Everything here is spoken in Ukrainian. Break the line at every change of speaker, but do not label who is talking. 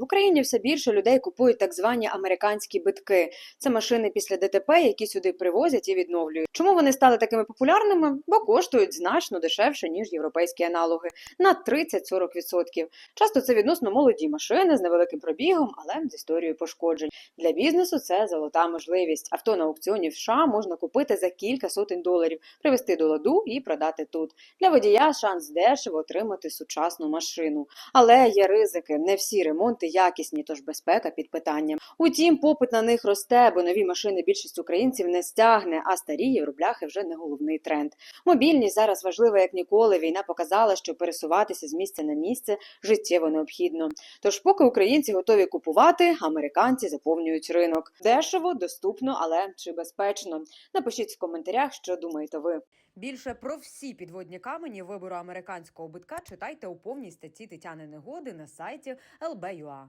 В Україні все більше людей купують так звані американські битки. Це машини після ДТП, які сюди привозять і відновлюють. Чому вони стали такими популярними? Бо коштують значно дешевше ніж європейські аналоги на 30-40%. Часто це відносно молоді машини з невеликим пробігом, але з історією пошкоджень. Для бізнесу це золота можливість. Авто на аукціоні в США можна купити за кілька сотень доларів, привезти до ладу і продати тут. Для водія шанс дешево отримати сучасну машину. Але є ризики. Не всі ремонти якісні, тож безпека під питанням. Утім, попит на них росте, бо нові машини більшість українців не стягне, а старі євробляхи вже не головний тренд. Мобільність зараз важлива як ніколи. Війна показала, що пересуватися з місця на місце життєво необхідно. Тож, поки українці готові купувати, американці заповнюють ринок. Дешево, доступно, але чи безпечно? Напишіть в коментарях, що думаєте ви.
Більше про всі підводні камені вибору американського битка читайте у повній статті Тетяни Негоди на сайті LB.ua.